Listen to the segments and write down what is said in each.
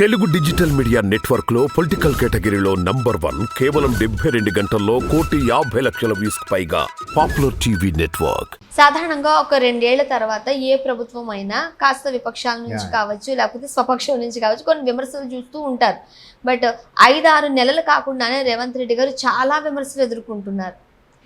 Telugu digital media నెట్వర్క్లో political కేటగిరీలో number one కేవలం డెబ్బై రెండు గంటల్లో కోటి యాభై లక్షల వ్యూస్ పైగా పాపులర్ టీవీ నెట్వర్క్. సాధారణంగా ఒక రెండేళ్ళ తర్వాత ఏ ప్రభుత్వం అయినా కాస్త విపక్షాల నుంచి. కావచ్చు లేకపోతే స్వపక్షం నుంచి కావచ్చు కొన్ని విమర్శలు చూస్తూ ఉంటారు. బట్ ఐదు ఆరు నెలలు కాకుండానే రేవంత్ రెడ్డి గారు చాలా విమర్శలు ఎదుర్కొంటున్నారు.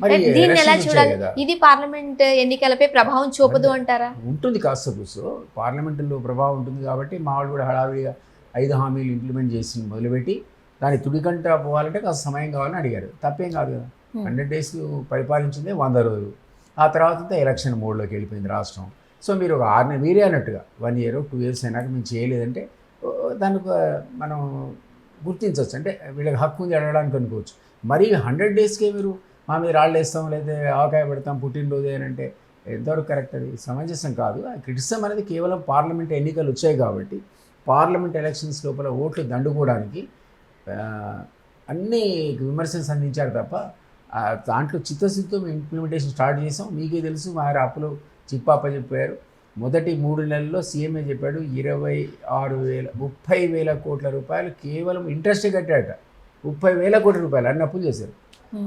మరి దీన్ని ఎలా చూడాలి. ఇది పార్లమెంట్ ఎన్నికలపై ప్రభావం చూపదు అంటారా? ఉంటుంది కాస్త కూర్చో పార్లమెంటులో ప్రభావం ఉంటుంది కాబట్టి మా వాళ్ళు కూడా హడావిడిగా ఐదు హామీలు ఇంప్లిమెంట్ చేసి మొదలుపెట్టి దాని తుడికంట పోవాలంటే కాస్త సమయం కావాలని అడిగారు తప్పేం కాదు కదా. హండ్రెడ్ డేస్ పరిపాలించిందే వంద రోజులు. ఆ తర్వాత ఎలక్షన్ మోడ్లోకి వెళ్ళిపోయింది రాష్ట్రం. సో మీరు ఒక ఆరు నెలలు మీరే అన్నట్టుగా వన్ ఇయర్ టూ ఇయర్స్ అయినాక మేము చేయలేదంటే దానికి మనం గుర్తించవచ్చు. అంటే వీళ్ళకి హక్కు ఉంది అడగడానికి అనుకోవచ్చు. మరి హండ్రెడ్ డేస్కే మీరు మా మీద రాళ్ళు వేస్తాం లేదా ఆవకాయ పెడతాం పుట్టినరోజు అని అంటే ఎంతవరకు కరెక్ట్ అది? సమంజసం కాదు. ఆ క్రిటిసిజం అనేది కేవలం పార్లమెంట్ ఎన్నికలు వచ్చాయి కాబట్టి పార్లమెంట్ ఎలక్షన్స్ లోపల ఓట్లు దండుకోవడానికి అన్ని విమర్శలు సంధించారు తప్ప దాంట్లో చిత్తశుద్ధితో మేము ఇంప్లిమెంటేషన్ స్టార్ట్ చేసాం మీకే తెలుసు మా అప్పులు చిప్పాప చెప్పారు. మొదటి మూడు నెలల్లో సీఎంఏ చెప్పాడు ఇరవై ఆరు వేల ముప్పై వేల కోట్ల రూపాయలు కేవలం ఇంట్రెస్టే కట్టాడట. ముప్పై వేల కోట్ల రూపాయలు అన్ని అప్పులు చేశారు.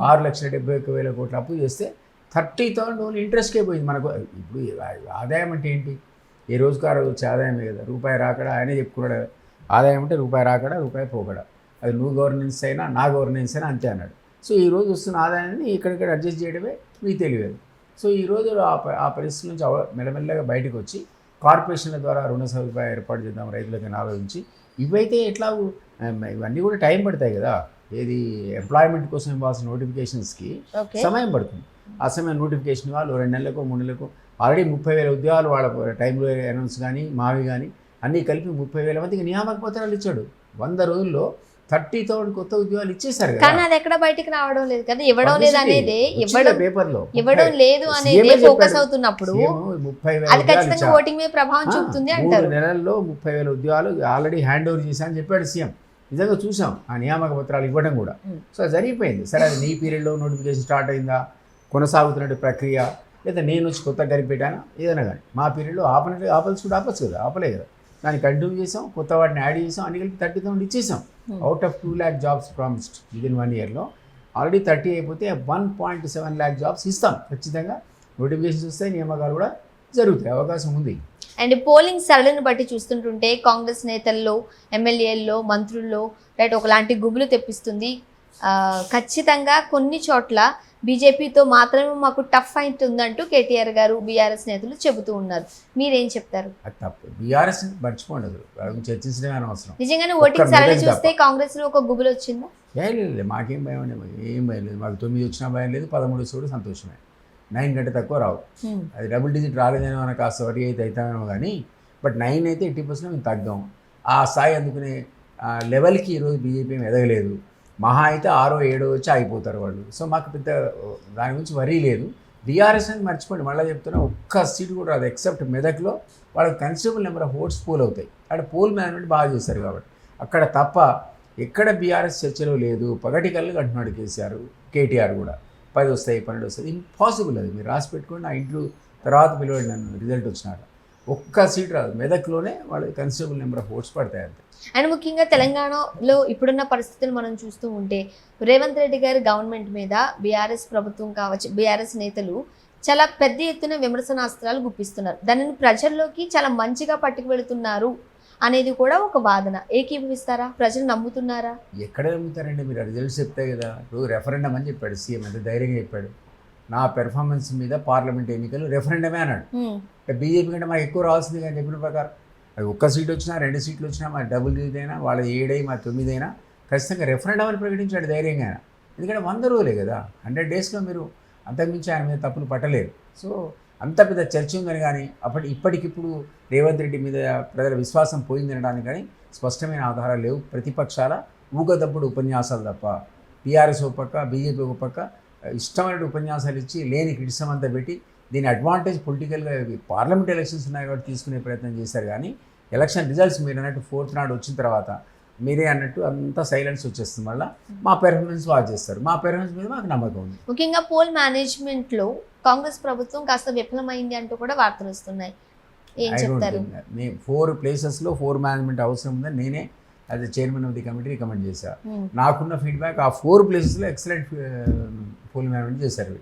ఆరు లక్షల డెబ్బై ఒక్క వేల కోట్ల అప్పు చేస్తే థర్టీ థౌసండ్ ఓన్లీ ఇంట్రెస్ట్కే పోయింది మనకు. ఇప్పుడు ఆదాయం అంటే ఏంటి? ఏ రోజుకు ఆ రోజు వచ్చే ఆదాయమే కదా రూపాయి రాకడా ఆయనే చెప్పుకున్నాడు. ఆదాయం అంటే రూపాయి రాకడా రూపాయి పోకడా. అది నువ్వు గవర్నెన్స్ అయినా నా గవర్నెన్స్ అయినా అంతే అన్నాడు. సో ఈ రోజు వస్తున్న ఆదాయాన్ని ఇక్కడిక్కడ అడ్జస్ట్ చేయడమే మీకు తెలియదు. సో ఈ రోజు ఆ పరిస్థితి నుంచి మెల్లమెల్లగా బయటకు వచ్చి కార్పొరేషన్ల ద్వారా రుణ సదుపాయం ఏర్పాటు చేద్దాం రైతులకి ఆలోచించి ఇవైతే ఎట్లా ఇవన్నీ కూడా టైం పడతాయి కదా. ఏది ఎంప్లాయ్మెంట్ కోసం ఇవ్వాల్సిన నోటిఫికేషన్స్కి సమయం పడుతుంది. ఆ సమయం నోటిఫికేషన్ వాళ్ళు రెండు నెలలకు మూడు నెలలకు. ఆల్రెడీ ముప్పై వేల ఉద్యోగాలు వాళ్ళ టైంలో అనౌన్స్ కానీ మావి కానీ అన్నీ కలిపి ముప్పై వేల మందికి నియామక పత్రాలు ఇచ్చాడు. వంద రోజుల్లో థర్టీ థౌసండ్ కొత్త ఉద్యోగాలు ఇచ్చేశారు కానీ అది ఎక్కడ బయటికి రావడం లేదు కదా ఇవ్వడం లేదు అనేది ఇవ్వడం పేపర్లో ఇవ్వడం లేదు అనేది ఫోకస్. అవుతున్నప్పుడు ముప్పై వేల అది ఖచ్చితంగా. ఓటింగ్ మీద ప్రభావం చూపుతుంది అంటారు. నెలల్లో ముప్పై వేల ఉద్యోగాలు ఆల్రెడీ హ్యాండ్ ఓవర్ చేశా అని చెప్పాడు సీఎం. నిజంగా చూసాం ఆ నియామక పత్రాలు ఇవ్వడం కూడా. సో జరిగిపోయింది. సరే అది నీ పీరియడ్లో నోటిఫికేషన్ స్టార్ట్ అయిందా? కొనసాగుతున్నట్టు ప్రక్రియ లేదా నేను వచ్చి కొత్త కనిపెట్టానా ఏదైనా కానీ. మా పీరియడ్లో ఆపనట్టు ఆపాల్సి కూడా ఆపచ్చు కదా ఆపలే కదా. దాన్ని కంటిన్యూ చేసాం కొత్త వాటిని యాడ్ చేసాం అన్ని కలిపి థర్టీ థౌసండ్ ఇచ్చేసాం. Out of two lakh jobs promised within one ఇయర్లో ఆల్రెడీ థర్టీ అయిపోతే one point seven lakh jobs ఇస్తాం ఖచ్చితంగా. నోటిఫికేషన్స్ వస్తాయి నియామకాలు కూడా జరుగుతాయి అవకాశం ఉంది. అండ్ పోలింగ్ సరళిని బట్టి చూస్తుంటుంటే కాంగ్రెస్ నేతల్లో ఎమ్మెల్యేల్లో మంత్రుల్లో రైట్ ఒకలాంటి గుబులు తెప్పిస్తుంది. ఖచ్చితంగా కొన్ని చోట్ల బీజేపీతో మాత్రమే మాకు టఫ్ ఫైట్ ఉందంటూ కేటీఆర్ గారు బీఆర్ఎస్ నేతలు చెబుతూ ఉన్నారు. మీరేం చెప్తారు? అది తప్పు. బీఆర్ఎస్ మర్చిపోండి చర్చించడమే అనవసరం. నిజంగానే ఓటింగ్ సరళి చూస్తే కాంగ్రెస్లో ఒక గుబులు వచ్చిందా? ఏ లేదు లేదు, మాకేం భయం అండి. ఏం భయం లేదు. మాకు తొమ్మిది వచ్చినా భయం లేదు పదమూడు వచ్చి కూడా సంతోషమే. నైన్ కంటే తక్కువ రావు. అది డబుల్ డిజిట్ రాలేదేమో మనకు కాస్త వరి అయితే అవుతామేమో కానీ బట్ నైన్ అయితే ఎయిటీ పర్సెంట్ మేము తగ్గాం. ఆ స్థాయి అందుకునే ఆ లెవెల్కి ఈరోజు బీజేపీ ఎదగలేదు. మహా అయితే ఆరో ఏడో వచ్చి అయిపోతారు వాళ్ళు. సో మాకు పెద్ద దాని గురించి వరీ లేదు. బీఆర్ఎస్ అని మర్చిపోండి. మళ్ళీ చెప్తున్నా ఒక్క సీట్ కూడా రాదు. ఎక్సెప్ట్ మెదక్లో వాళ్ళకి considerable number of votes poll అవుతాయి. అక్కడ పోల్ మేనేజ్మెంట్ బాగా చేశారు కాబట్టి. అక్కడ తప్ప ఎక్కడ బీఆర్ఎస్ చర్చలో లేదు. పగటి కళ్ళు అంటున్నాడు కేసీఆర్ కేటీఆర్ కూడా. పది వస్తాయి పన్నెండు వస్తాయి. ఇంపాసిబుల్ అది. మీరు రాసి పెట్టుకోండి నా ఇంట్లో తర్వాత పిలవండి నన్ను. రిజల్ట్ వచ్చినాక. ఒక్క సీట్ రాదు. మెదక్లోనే వాళ్ళకి కన్సిడరబుల్ నెంబర్ ఆఫ్ ఓట్స్ పడతాయి అంతే అండ్ ముఖ్యంగా తెలంగాణలో ఇప్పుడున్న పరిస్థితులు మనం చూస్తూ ఉంటే రేవంత్ రెడ్డి గారి గవర్నమెంట్ మీద బీఆర్ఎస్ ప్రభుత్వం కావచ్చు బీఆర్ఎస్ నేతలు చాలా పెద్ద ఎత్తున విమర్శనాస్త్రాలు గుప్పిస్తున్నారు. దానిని ప్రజల్లోకి చాలా మంచిగా పట్టుకు వెళుతున్నారు అనేది కూడా ఒక వాదన. ఏకీభవిస్తారా? ప్రజలు నమ్ముతున్నారా? ఎక్కడ నమ్ముతారండి? మీరు రిజల్ట్స్ చెప్తే కదా. ఇప్పుడు రెఫరెండం అని చెప్పాడు సీఎం ఎంత ధైర్యంగా చెప్పాడు. నా పెర్ఫార్మెన్స్ మీద పార్లమెంట్ ఎన్నికలు రెఫరెండమే అన్నాడు. అంటే బీజేపీ కంటే మాకు ఎక్కువ రావాల్సింది కానీ చెప్పిన ప్రకారం అది ఒక్క సీట్ వచ్చినా రెండు సీట్లు వచ్చినా మా డబుల్ అయినా వాళ్ళ ఏడై మా తొమ్మిది అయినా ఖచ్చితంగా రెఫరెండం అని ప్రకటించాడు ధైర్యంగా ఆయన. ఎందుకంటే వంద రోజులే కదా హండ్రెడ్ డేస్లో మీరు అంతకుమించి ఆయన మీద తప్పులు పట్టలేరు. సో అంత పెద్ద చర్చ ఉందని కానీ అప్పటి ఇప్పటికిప్పుడు రేవంత్ రెడ్డి మీద ప్రజల విశ్వాసం పోయిందనడానికి కానీ స్పష్టమైన ఆధారాలు లేవు. ప్రతిపక్షాల ఊగదప్పుడు ఉపన్యాసాలు తప్ప టీఆర్ఎస్ ఒక పక్క బీజేపీ ఒక పక్క ఇష్టమైన ఉపన్యాసాలు ఇచ్చి లేని క్రిటిసం అంతా పెట్టి దీని అడ్వాంటేజ్ పొలిటికల్గా పార్లమెంట్ ఎలక్షన్స్ ఉన్నాయి కాబట్టి తీసుకునే ప్రయత్నం చేశారు కానీ ఎలక్షన్ రిజల్ట్స్ మీరు అన్నట్టు ఫోర్త్ నాడు వచ్చిన తర్వాత మీరే అన్నట్టు అంతా సైలెన్స్ వచ్చేస్తుంది. మళ్ళీ మా పెర్ఫార్మెన్స్ బాగా చేస్తారు. మా పెర్ఫార్మెన్స్ మీద మాకు నమ్మకం ఉంది. ముఖ్యంగా పోల్ మేనేజ్మెంట్లో కాంగ్రెస్ ప్రభుత్వం కాస్త విఫలమైంది అంటూ కూడా వార్తలు వస్తున్నాయి. ఏం చెప్తారు? ఫోర్ ప్లేసెస్లో ఫోర్ మేనేజ్మెంట్ అవసరం ఉందని నేనే as a chairman of the committee recommend చేశా. Hmm. నాకున్న ఫీడ్బ్యాక్ ఆ ఫోర్ ప్లేసెస్లో ఎక్సలెంట్ పోల్ మేనేజ్మెంట్ చేశారు.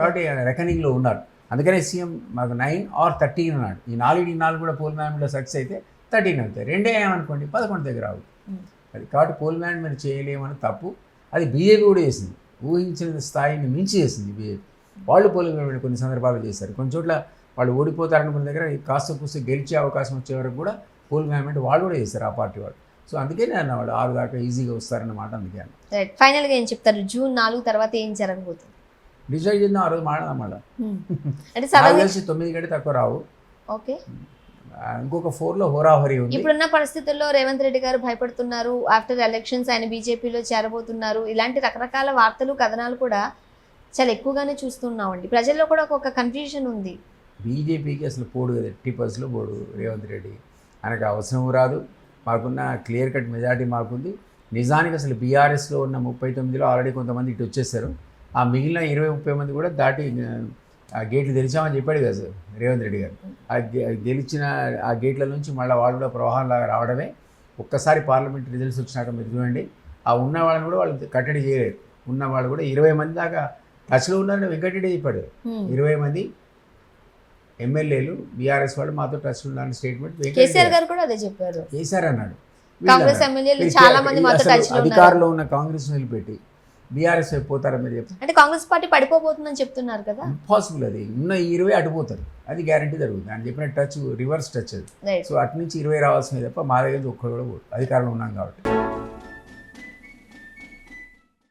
కాబట్టి రెకనింగ్లో ఉన్నారు. అందుకనే సీఎం మాకు నైన్ ఆర్ థర్టీన్ అన్నాడు. ఈ నాలుగు ఈ నాలుగు కూడా పోల్ మేనేజ్మెంట్లో సక్సెస్ అయితే థర్టీన్ అవుతాయి. రెండే ఏమనుకోండి పదకొండు దగ్గర రావు Hmm. అది కాబట్టి పోల్ మేనేజ్మెంట్ చేయలేమని తప్పు. అది బీజేపీ కూడా చేసింది. ఊహించిన స్థాయిని మించి చేసింది బీజేపీ వాళ్ళు పోల్ మేనేజ్మెంట్ కొన్ని సందర్భాలు చేశారు. కొన్ని చోట్ల వాళ్ళు ఓడిపోతారనుకున్న దగ్గర కాస్త కూస్త గెలిచే అవకాశం వచ్చే వరకు కూడా పోల్ మేనేజ్మెంట్ వాళ్ళు కూడా చేశారు. ఆ పార్టీ వాళ్ళు. సో అందుకే నేను అన్న వాళ్ళు ఆరు దాకా ఈజీగా వస్తారన్నమాట అందుకే రైట్ ఫైనల్గా ఏం చెప్తారు? జూన్ నాలుగు తర్వాత ఏం జరగబోతుంది? డిసైడ్ చేద్దాం ఆ రోజు మాడదాం మళ్ళీ. అంటే తెలిసి తొమ్మిది కంటే తక్కువ రావు. ఓకే ఇంకొక ఫోర్లో హోరాహోరీ ఉంది. ఇప్పుడున్న పరిస్థితుల్లో రేవంత్ రెడ్డి గారు భయపడుతున్నారు. ఆఫ్టర్ ఎలక్షన్స్ ఆయన బీజేపీలో చేరబోతున్నారు. ఇలాంటి రకరకాల వార్తలు కథనాలు కూడా చాలా ఎక్కువగానే చూస్తున్నామండి. ప్రజల్లో కూడా ఒక కన్ఫ్యూజన్ ఉంది. బీజేపీకి అసలు పోడు కదా. టిప్పర్స్లో పోడు రేవంత్ రెడ్డి. ఆయనకు అవసరం రాదు. మాకున్న క్లియర్ కట్ మెజారిటీ మాకుంది. నిజానికి అసలు బీఆర్ఎస్లో ఉన్న ముప్పై తొమ్మిదిలో ఆల్రెడీ కొంతమంది ఇటు వచ్చేసారు. ఆ మిగిలిన ఇరవై ముప్పై మంది కూడా దాటి ఆ గేట్లు తెరిచామని చెప్పాడు కదా సార్ రేవంత్ రెడ్డి గారు. ఆ గెలిచిన ఆ గేట్ల నుంచి మళ్ళీ వాళ్ళు కూడా ప్రవాహంలాగా రావడమే. ఒక్కసారి పార్లమెంట్ రిజల్ట్స్ వచ్చినాక మీరు చూడండి. ఆ ఉన్న వాళ్ళని కూడా వాళ్ళు కట్టడి చేయలేరు. ఉన్న వాళ్ళు కూడా ఇరవై మంది దాకా టచ్లో ఉన్నారని వెంకటరెడ్డి చెప్పాడు. ఇరవై మంది ఎమ్మెల్యేలు బీఆర్ఎస్ వాళ్ళు మాతో టచ్ ఉన్నారని స్టేట్మెంట్ కేసీఆర్ గారు కూడా అదే చెప్పారు. కేసీఆర్ అన్నాడు. కాంగ్రెస్ ఎమ్మెల్యేలు. చాలా మంది మాతో టచ్ అధికారంలో ఉన్న కాంగ్రెస్ నిలిపెట్టి బీఆర్ఎస్ పోతారని మీరు అంటే కాంగ్రెస్ పార్టీ పడిపోబోతుందని చెప్తున్నారు కదా. ఇంపాసిబుల్ అది. ఉన్న ఇరవై అటుపోతారు అది గ్యారంటీ జరుగుతుంది. ఆయన చెప్పిన టచ్ రివర్స్ టచ్ అది. సో అటు నుంచి ఇరవై రావాల్సింది తప్ప మా దగ్గర నుంచి ఒక్కడు కూడా అధికారంలో ఉన్నాం కాబట్టి.